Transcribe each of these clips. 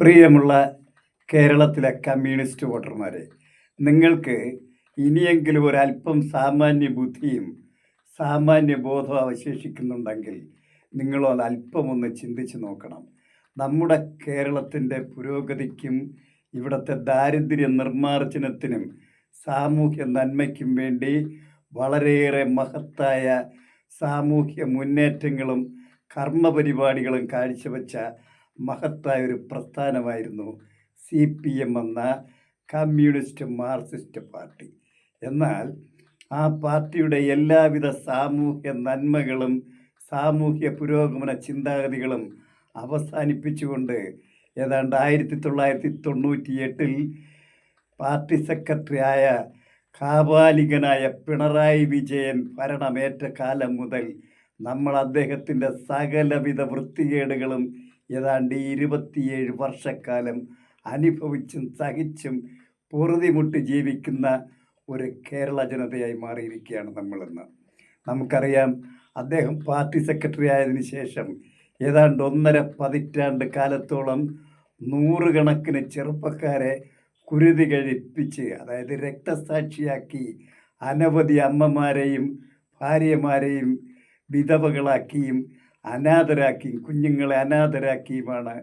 പ്രിയമുള്ള കേരളത്തിലെ കമ്മ്യൂണിസ്റ്റ് വോട്ടർമാരെ നിങ്ങൾക്ക് ഇനിയെങ്കിലും ഒരല്പം സാമാന്യ ബുദ്ധിയും സാമാന്യ ബോധവും അവശേഷിക്കുന്നുണ്ടെങ്കിൽ നിങ്ങളൊന്ന് അല്പം ഒന്ന് ചിന്തിച്ച് നോക്കണം. നമ്മുടെ കേരളത്തിന്റെ പുരോഗതിക്കും ഇവിടുത്തെ ദാരിദ്ര്യ നിർമ്മാർജനത്തിനും സാമൂഹ്യ നന്മയ്ക്കും വേണ്ടി വളരെയേറെ മഹത്തായ സാമൂഹ്യ മുന്നേറ്റങ്ങളും കർമ്മപരിപാടികളും കാഴ്ചവെച്ച മഹത്തായ ഒരു പ്രസ്ഥാനമായിരുന്നു സി പി എം എന്ന കമ്മ്യൂണിസ്റ്റ് മാർക്സിസ്റ്റ് പാർട്ടി. എന്നാൽ ആ പാർട്ടിയുടെ എല്ലാവിധ സാമൂഹ്യ നന്മകളും സാമൂഹ്യ പുരോഗമന ചിന്താഗതികളും അവസാനിപ്പിച്ചുകൊണ്ട് ഏതാണ്ട് ആയിരത്തി തൊള്ളായിരത്തി തൊണ്ണൂറ്റി എട്ടിൽ പാർട്ടി സെക്രട്ടറിയായ കാപാലികനായ പിണറായി വിജയൻ ഭരണമേറ്റ കാലം മുതൽ നമ്മൾ അദ്ദേഹത്തിന്റെ സകലവിധ വൃത്തികേടുകളും ഏതാണ്ട് ഇരുപത്തിയേഴ് വർഷക്കാലം അനുഭവിച്ചും സഹിച്ചും പൊറുതിമുട്ട് ജീവിക്കുന്ന ഒരു കേരള ജനതയായി മാറിയിരിക്കുകയാണ് നമ്മളിന്ന്. നമുക്കറിയാം അദ്ദേഹം പാർട്ടി സെക്രട്ടറി ആയതിനു ശേഷം ഏതാണ്ട് ഒന്നര പതിറ്റാണ്ട് കാലത്തോളം നൂറുകണക്കിന് ചെറുപ്പക്കാരെ കുരുതി കഴിപ്പിച്ച് അതായത് രക്തസാക്ഷിയാക്കി അനവധി അമ്മമാരെയും ഭാര്യമാരെയും വിധവകളാക്കിയും അനാഥരാക്കിയും കുഞ്ഞുങ്ങളെ അനാഥരാക്കിയുമാണ്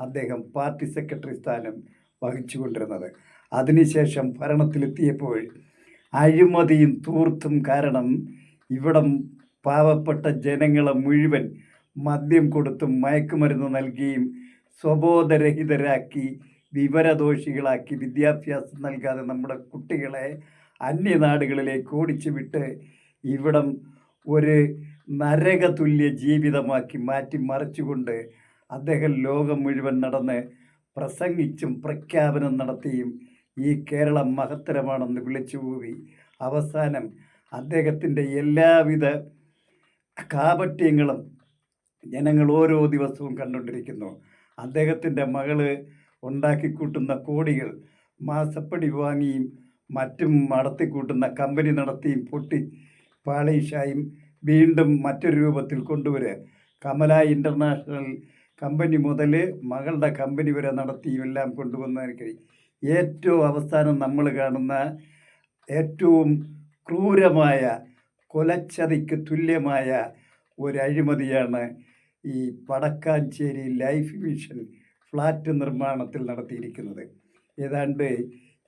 അദ്ദേഹം പാർട്ടി സെക്രട്ടറി സ്ഥാനം വഹിച്ചുകൊണ്ടിരുന്നത്. അതിനുശേഷം ഭരണത്തിലെത്തിയപ്പോൾ അഴിമതിയും തൂർത്തും കാരണം ഇവിടം പാവപ്പെട്ട ജനങ്ങളെ മുഴുവൻ മദ്യം കൊടുത്തും മയക്കുമരുന്ന് നൽകിയും സ്വബോധരഹിതരാക്കി വിവരദോഷികളാക്കി വിദ്യാഭ്യാസം നൽകാതെ നമ്മുടെ കുട്ടികളെ അന്യനാടുകളിലേക്ക് ഓടിച്ചു വിട്ട് ഇവിടം ഒരു നരകതുല്യ ജീവിതമാക്കി മാറ്റി മറിച്ചുകൊണ്ട് അദ്ദേഹം ലോകം മുഴുവൻ നടന്ന് പ്രസംഗിച്ചും പ്രഖ്യാപനം നടത്തിയും ഈ കേരളം മഹത്തരമാണെന്ന് വിളിച്ചുപോയി അവസാനം അദ്ദേഹത്തിന്റെ എല്ലാവിധ കാപട്യങ്ങളും ജനങ്ങൾ ഓരോ ദിവസവും കണ്ടുകൊണ്ടിരിക്കുന്നു. അദ്ദേഹത്തിന്റെ മകൾ ഉണ്ടാക്കിക്കൂട്ടുന്ന കോടികൾ മാസപ്പടി വാങ്ങിയും മറ്റും നടത്തിക്കൂട്ടുന്ന കമ്പനി നടത്തിയും പൊട്ടി പാളീഷായും വീണ്ടും മറ്റൊരു രൂപത്തിൽ കൊണ്ടുവരിക കമല ഇന്റർനാഷണൽ കമ്പനി മുതൽ മകളുടെ കമ്പനി വരെ നടത്തിയും എല്ലാം കൊണ്ടുവന്നതിന് കഴിയും ഏറ്റവും അവസാനം നമ്മൾ കാണുന്ന ഏറ്റവും ക്രൂരമായ കൊലച്ചതിക്ക് തുല്യമായ ഒരു അഴിമതിയാണ് ഈ വടക്കാഞ്ചേരി ലൈഫ് മിഷൻ ഫ്ലാറ്റ് നിർമ്മാണത്തിൽ നടത്തിയിരിക്കുന്നത്. ഏതാണ്ട്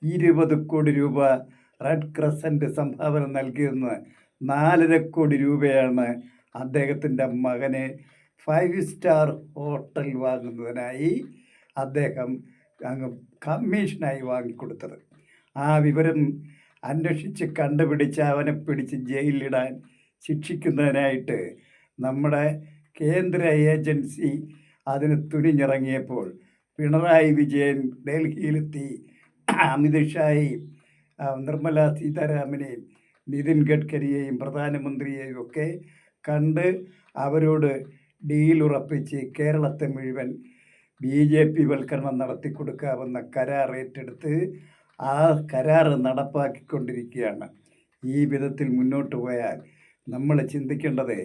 ഇരുപത് കോടി രൂപ റെഡ് ക്രസന്റ് സംഭാവന നൽകിയെന്ന് നാലര കോടി രൂപയാണ് അദ്ദേഹത്തിന്റെ മകന് ഫൈവ് സ്റ്റാർ ഹോട്ടൽ വാങ്ങുന്നതിനായി അദ്ദേഹം അങ്ങ് കമ്മീഷനായി വാങ്ങിക്കൊടുത്തത്. ആ വിവരം അന്വേഷിച്ച് കണ്ടുപിടിച്ച് അവനെ പിടിച്ച് ജയിലിലിടാൻ ശിക്ഷിക്കുന്നതിനായിട്ട് നമ്മുടെ കേന്ദ്ര ഏജൻസി അതിന് തുനിഞ്ഞിറങ്ങിയപ്പോൾ പിണറായി വിജയൻ ഡൽഹിയിലെത്തി. അമിത് ഷായെയും നിർമ്മല സീതാരാമനെയും നിതിൻ ഗഡ്കരിയെയും പ്രധാനമന്ത്രിയെയും ഒക്കെ കണ്ട് അവരോട് ഡീലുറപ്പിച്ച് കേരളത്തെ മുഴുവൻ ബി ജെ പി വൽക്കരണം നടത്തി കൊടുക്കാവുന്ന കരാർ ഏറ്റെടുത്ത് ആ കരാർ നടപ്പാക്കിക്കൊണ്ടിരിക്കുകയാണ്. ഈ വിധത്തിൽ മുന്നോട്ട് പോയാൽ നമ്മൾ ചിന്തിക്കേണ്ടത്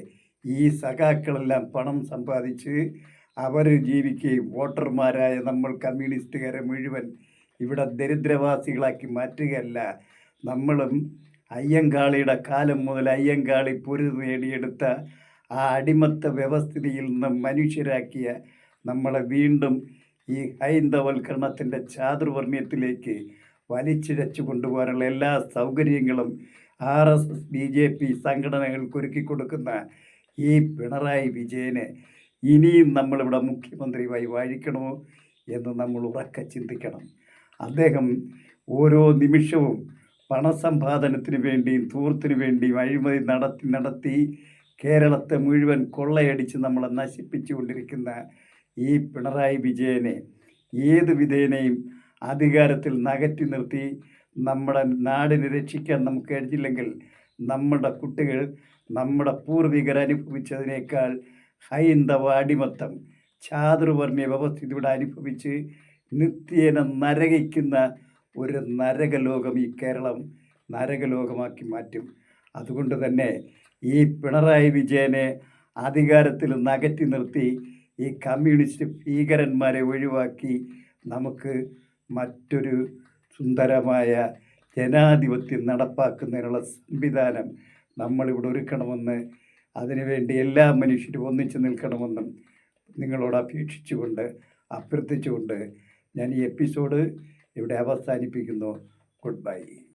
ഈ സഖാക്കളെല്ലാം പണം സമ്പാദിച്ച് അവർ ജീവിക്കുകയും വോട്ടർമാരായ നമ്മൾ കമ്മ്യൂണിസ്റ്റുകാരെ മുഴുവൻ ഇവിടെ ദരിദ്രവാസികളാക്കി മാറ്റുകയല്ല നമ്മളും അയ്യങ്കാളിയുടെ കാലം മുതൽ അയ്യങ്കാളി പൊരു നേടിയെടുത്ത ആ അടിമത്ത വ്യവസ്ഥിതിയിൽ നിന്ന് മനുഷ്യരാക്കിയ നമ്മളെ വീണ്ടും ഈ ഹൈന്ദവൽക്കരണത്തിന്റെ ചാതുർവർണയത്തിലേക്ക് വലിച്ചിഴച്ചു കൊണ്ടുപോകാനുള്ള എല്ലാ സൗകര്യങ്ങളും R S S B J P സംഘടനകൾക്ക് ഒരുക്കി കൊടുക്കുന്ന ഈ പിണറായി വിജയനെ ഇനിയും നമ്മളിവിടെ മുഖ്യമന്ത്രിയുമായി വാഴിക്കണോ എന്ന് നമ്മൾ ഉറക്കെ ചിന്തിക്കണം. അദ്ദേഹം ഓരോ നിമിഷവും പണസമ്പാദനത്തിന് വേണ്ടിയും തൂർത്തിന് വേണ്ടിയും അഴിമതി നടത്തി നടത്തി കേരളത്തെ മുഴുവൻ കൊള്ളയടിച്ച് നമ്മളെ നശിപ്പിച്ചുകൊണ്ടിരിക്കുന്ന ഈ പിണറായി വിജയനെ ഏത് വിധേനയും അധികാരത്തിൽ നകറ്റി നിർത്തി നമ്മുടെ നാടിനെ രക്ഷിക്കാൻ നമുക്ക് കഴിഞ്ഞില്ലെങ്കിൽ നമ്മുടെ കുട്ടികൾ നമ്മുടെ പൂർവികർ അനുഭവിച്ചതിനേക്കാൾ ഹൈന്ദവ അടിമത്തം ചാതുർവർണ ഇവിടെ അനുഭവിച്ച് നിത്യേന നരകിക്കുന്ന ഒരു നരകലോകം ഈ കേരളം നരകലോകമാക്കി മാറ്റും. അതുകൊണ്ട് തന്നെ ഈ പിണറായി വിജയനെ അധികാരത്തിൽ നകറ്റി നിർത്തി ഈ കമ്മ്യൂണിസ്റ്റ് ഭീകരന്മാരെ ഒഴിവാക്കി നമുക്ക് മറ്റൊരു സുന്ദരമായ ജനാധിപത്യം നടപ്പാക്കുന്നതിനുള്ള സംവിധാനം നമ്മളിവിടെ ഒരുക്കണമെന്ന് അതിനുവേണ്ടി എല്ലാ മനുഷ്യരും ഒന്നിച്ചു നിൽക്കണമെന്നും നിങ്ങളോട് അപേക്ഷിച്ചുകൊണ്ട് അഭ്യർത്ഥിച്ചുകൊണ്ട് ഞാൻ ഈ എപ്പിസോഡ് ഇവിടെ അവസാനിപ്പിക്കുന്നു. Good bye.